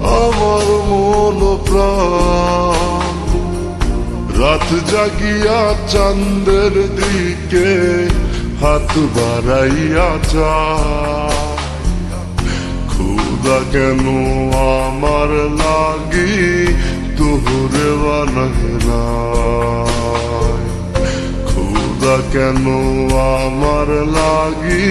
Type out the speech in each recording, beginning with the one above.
আমার মন প্রাণ। রাত জাগিয়া চাঁদের দিকে হাত বাড়াইয়া চা খুদা কেন আমার লাগি তোহরে বানহনা খুদা কেন আমার লাগি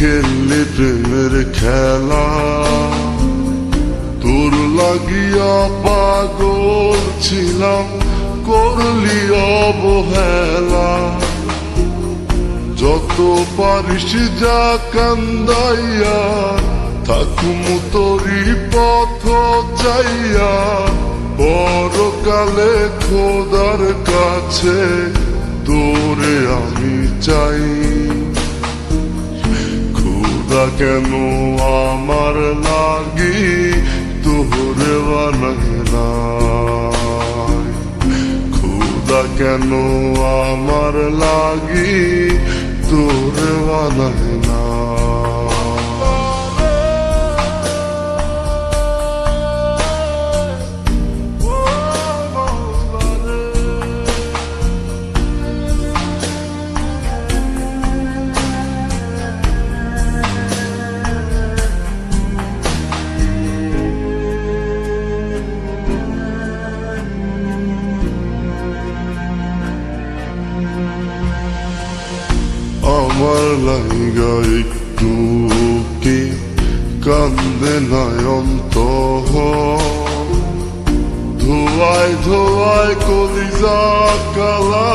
খেললি প্রেমের খেলা। তোর লাগিয়া পাগল ছিলাম, করলি অবহেলা। যত পারিস যা কান্দাইয়া, থাকুম তোরি পথ চাইয়া। পরকালে খোদার কাছে তোরে আমি চাই। কেন আমার লাগি তোরে বানহনা খুদা কেন আমার লাগি তোরে বানহনা লাইগা একটু কি কান্দে নয়ন্ত ধোয়ায় ধোয়ায় কলিজা কালা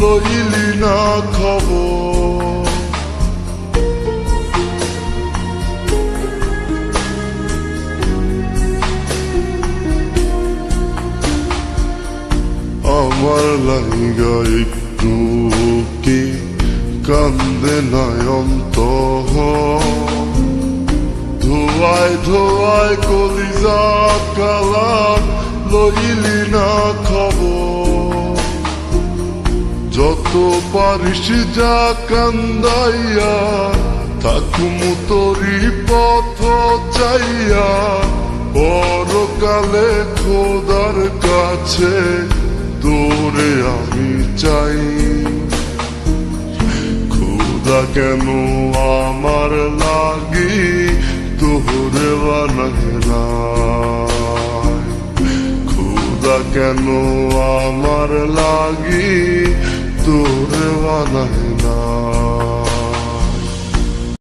লইলি না খবর আমার লাইগা একটু কান্দে নয়ন্ত ধোয়ায় ধোয়ায় কলিজা কালা লইলি না খবর। যত পারিস যা কান্দাইয়া, থাকুম তোরি পথ চাইয়া। পরকালে খোদার কাছে তোরে আমি চাই। কেন আমার লাগি তোরে বানহনা খুদা কেন আমার লাগি তোরে বানহনা